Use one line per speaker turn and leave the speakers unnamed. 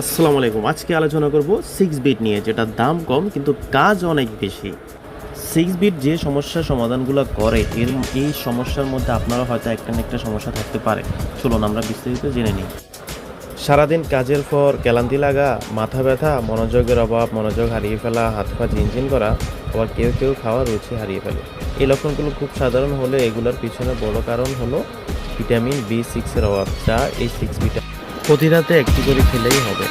আসসালামু আলাইকুম। আজকে আলোচনা করব সিক্স বিট নিয়ে, যেটা দাম কম কিন্তু কাজ অনেক বেশি। সিক্স বিট যে সমস্যার সমাধানগুলো করে, এর এই সমস্যার মধ্যে আপনারা হয়তো একটা একটা সমস্যা থাকতে পারে। চলুন আমরা বিস্তারিত জেনে নিই। সারাদিন কাজের পর ক্লান্তি লাগা, মাথা ব্যথা, মনোযোগের অভাব, মনোযোগ হারিয়ে ফেলা, হাত পা ঝিনঝিন করা, আবার কেউ কেউ খাওয়া রুচি হারিয়ে ফেলে। এই লক্ষণগুলো খুব সাধারণ হলে এগুলোর পিছনে বড় কারণ হলো ভিটামিন বি সিক্সের অভাব। যা এই সিক্স ভিটামিন প্রতি রাতে একটি করে খেলেই হবে।